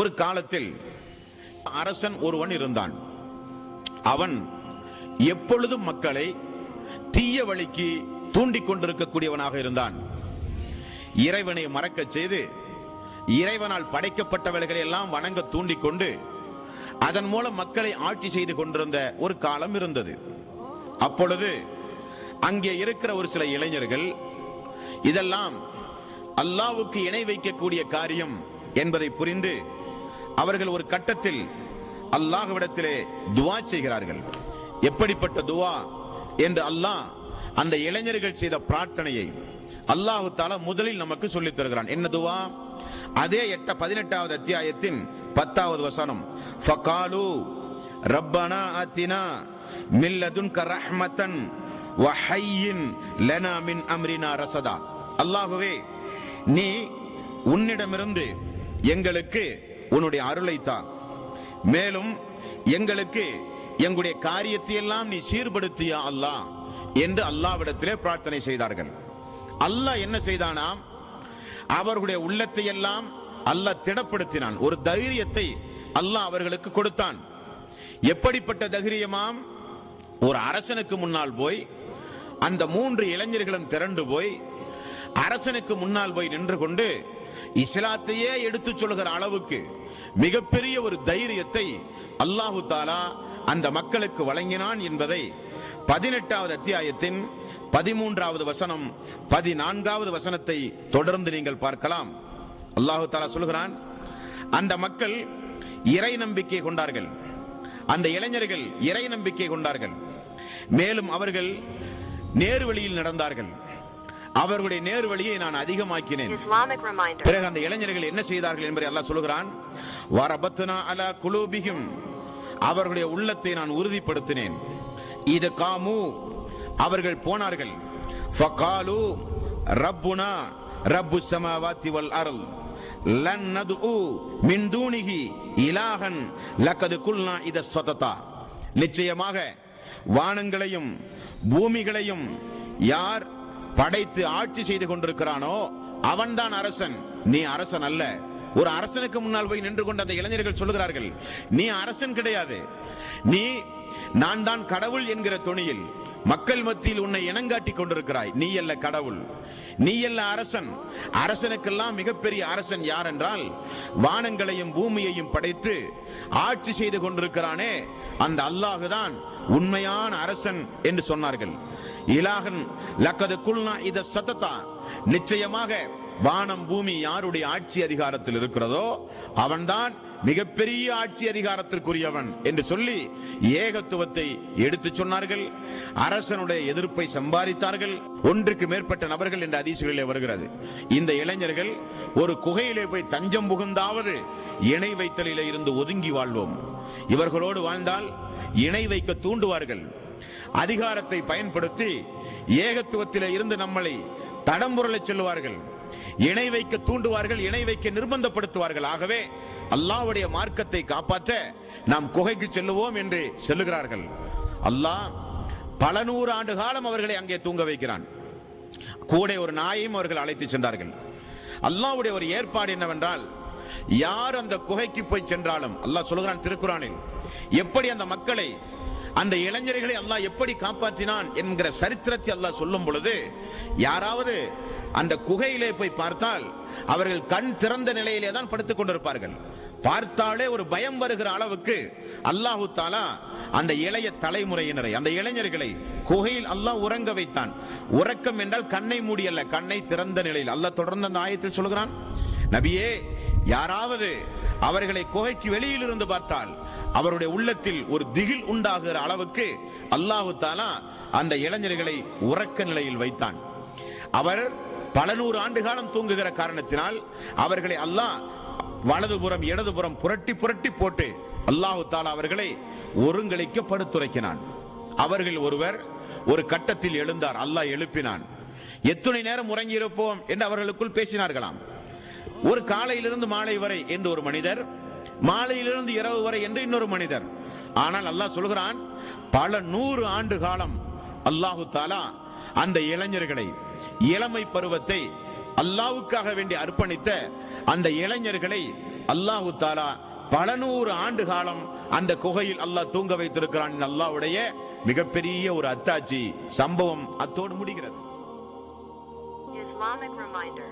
ஒரு காலத்தில் அரசன் ஒருவன் இருந்தான். அவன் எப்பொழுதும் மக்களை தீய வழிக்கு தூண்டிக் கொண்டிருக்கக்கூடியவனாக இருந்தான். இறைவனை மறக்கச் செய்து இறைவனால் படைக்கப்பட்டவர்களை எல்லாம் வணங்க தூண்டிக்கொண்டு அதன் மூலம் மக்களை ஆட்சி செய்து கொண்டிருந்த ஒரு காலம் இருந்தது. அப்பொழுது அங்கே இருக்கிற ஒரு சில இளைஞர்கள் இதெல்லாம் அல்லாவுக்கு இணை வைக்கக்கூடிய காரியம் என்பதை புரிந்து அவர்கள் ஒரு கட்டத்தில் அல்லாஹ்விடத்திலே துவா செய்கிறார்கள். எப்படிப்பட்ட துவா என்று அல்லாஹ் அந்த இளைஞர்கள் செய்த பிரார்த்தனையை அல்லாஹு தாலா முதலில் நமக்கு சொல்லித் தருகிறான். என்ன துவா? அதே எட்ட பதினெட்டாவது அத்தியாயத்தின் பத்தாவது வசனம். ஃபகாலு ரப்பனா ஆத்தினா மில்லதுன்க ரஹ்மத்தன் வஹையின் லனா மின் அம்ரினா ரசதா. அல்லாஹுவே நீ உன்னிடமிருந்து எங்களுக்கு உன்னுடைய அருளை மேலும் எங்களுக்கு எங்களுடைய காரியத்தை எல்லாம் நீ சீர்படுத்தியா அல்லாஹ் என்று அல்லாவிடத்திலே பிரார்த்தனை செய்தார்கள். அல்லாஹ் என்ன செய்தானாம் அவர்களுடைய உள்ளத்தை எல்லாம் அல்லாஹ் திடப்படுத்தினான். ஒரு தைரியத்தை அல்லாஹ் அவர்களுக்கு கொடுத்தான். எப்படிப்பட்ட தைரியமாம்? ஒரு அரசனுக்கு முன்னால் போய் அந்த மூன்று இளைஞர்களும் திரண்டு போய் அரசனுக்கு முன்னால் போய் நின்று கொண்டு இஸ்லாத்தையே எடுத்து சொல்கிற அளவுக்கு மிகப்பெரிய ஒரு தைரியத்தை அல்லாஹு தாலா அந்த மக்களுக்கு வழங்கினான் என்பதை பதினெட்டாவது அத்தியாயத்தின் பதிமூன்றாவது வசனம் பதினான்காவது வசனத்தை தொடர்ந்து நீங்கள் பார்க்கலாம். அல்லாஹு தாலா சொல்கிறான் அந்த மக்கள் இறை நம்பிக்கை கொண்டார்கள். அந்த இளைஞர்கள் இறை நம்பிக்கை கொண்டார்கள். மேலும் அவர்கள் நேர்வழியில் நடந்தார்கள். அவர்களுடைய நேர்வழியை நான் அதிகமாக்கினேன். பிறகு அந்த இளைஞர்கள் என்ன செய்தார்கள் என்பதை அல்லாஹ் சொல்கிறான் வரபத்னா அலா குலூபிஹிம். அவர்களுடைய உள்ளத்தை நான் உறுதிப்படுத்தினேன். இது காமு. அவர்கள் போனார்கள். ஃபகாலு ரப்புனா ரப்பு சமாவாத்தி வல் அருள் லன் நதுஉ மின் தூனிஹி இலாஹன். லக்கது குல்னா இத சொததா. நிச்சயமாக வானங்களையும் பூமிகளையும் யார் படைத்து ஆட்சி செய்து கொண்டிருக்கிறானோ அவன்தான் அரசன். நீ அரசன் அல்ல. ஒரு அரசனுக்கு முன்னால் போய் நின்று கொண்ட அந்த இளைஞர்கள் சொல்லுகிறார்கள் நீ அரசன் கிடையாது. நீ நான் தான் கடவுள் என்கிற துணியில் மக்கள் மத்தியில் உன்னை இனங்காட்டி கொண்டிருக்கிறாய். நீ அல்ல கடவுள். நீ அல்ல அரசன். அரசனுக்கெல்லாம் மிகப்பெரிய அரசன் யார் என்றால் வானங்களையும் பூமியையும் படைத்து ஆட்சி செய்து கொண்டிருக்கிறானே. அந்த அல்லாஹுதான் உண்மையான அரசன் என்று சொன்னார்கள். இலாகன் லக்கது குல்னா இத சத்தத்தா நிச்சயமாக வானம் பூமி யாருடைய ஆட்சி அதிகாரத்தில் இருக்கிறதோ அவன்தான் மிகப்பெரிய ஆட்சி அதிகாரத்திற்குரியவன் என்று சொல்லி ஏகத்துவத்தை எடுத்துச் சொன்னார்கள். அரசனுடைய எதிர்ப்பை சம்பாதித்தார்கள். ஒன்றுக்கு மேற்பட்ட நபர்கள் என்ற அதிசயங்களிலே வருகிறது. இந்த இளைஞர்கள் ஒரு குகையிலே போய் தஞ்சம் புகுந்தாவது இணை வைத்தலிலே இருந்து ஒதுங்கி வாழ்வோம். இவர்களோடு வாழ்ந்தால் இணை வைக்க தூண்டுவார்கள். அதிகாரத்தை பயன்படுத்தி ஏகத்துவத்திலே இருந்து நம்மளை தடம்புரளச் செல்வார்கள் இணை வைக்க தூண்டுவார்கள் இணை வைக்க நிர்பந்தப்படுத்துவார்கள். ஆகவே அல்லாவுடைய மார்க்கத்தை காப்பாற்ற நாம் குகைக்கு செல்லுவோம் என்று செல்லுகிறார்கள். அல்லாஹ் பல நூறு ஆண்டு காலம் அவர்களை அங்கே தூங்க வைக்கிறான். கூட ஒரு நாயையும் அவர்கள் அழைத்து சென்றார்கள். அல்லாவுடைய ஒரு ஏற்பாடு என்னவென்றால் யார் அந்த குகைக்கு போய் சென்றாலும் அல்லாஹ் சொல்கிறான் திருக்குறானில் எப்படி அந்த மக்களை அந்த இளைஞர்களை அல்லாஹ் எப்படி காப்பாற்றினான் என்கிற சரித்திரத்தை அல்லாஹ் சொல்லும் பொழுது யாராவது அந்த குகையிலே போய் பார்த்தால் அவர்கள் கண் திறந்த நிலையிலே தான் படுத்துக் கொண்டிருப்பார்கள். பார்த்தாலே ஒரு பயம் வருகிற அளவுக்கு அல்லாஹு தாலா அந்த இளைய தலைமுறையினரை அந்த இளைஞர்களை குகையில் அல்லாஹ் உறங்க வைத்தான். உறக்கம் என்றால் கண்ணை மூடி அல்ல கண்ணை திறந்த நிலையில். அல்லாஹ் தொடர்ந்து அந்த ஆயத்தில் சொல்கிறான் நபியே யாராவது அவர்களை குகைக்கு வெளியில் இருந்து பார்த்தால் அவருடைய உள்ளத்தில் ஒரு திகில் உண்டாகிற அளவுக்கு அல்லாஹு தாலா அந்த இளைஞர்களை உறக்க நிலையில் வைத்தான். அவர் பல நூறு ஆண்டு காலம் தூங்குகிற காரணத்தினால் அவர்களை அல்லாஹ் வலதுபுறம் இடதுபுறம் புரட்டி புரட்டி போட்டு அல்லாஹு தாலா அவர்களை ஒருங்கிணைக்க படுத்துரைக்கினான். அவர்கள் ஒருவர் ஒரு கட்டத்தில் எழுந்தார். அல்லாஹ் எழுப்பினான். எத்தனை நேரம் உறங்கி இருப்போம் என்று அவர்களுக்குள் பேசினார்களாம். ஒரு காலையிலிருந்து மாலை வரை என்று ஒரு மனிதர் மாலையிலிருந்து இரவு வரை என்று இன்னொரு மனிதர். ஆனால் அல்லாஹ் சொல்கிறான் பல நூறு ஆண்டு காலம் அல்லாஹு தாலா அந்த இளைஞர்களை இளமை பருவத்தை அல்லாவுக்காக வேண்டி அர்ப்பணித்த அந்த இளைஞர்களை அல்லாஹு தாலா பல நூறு ஆண்டு காலம் அந்த குகையில் அல்லாஹ் தூங்க வைத்திருக்கிறான் அல்லாவுடைய மிகப்பெரிய ஒரு அத்தாட்சி சம்பவம் அத்தோடு முடிகிறது Islamic reminder.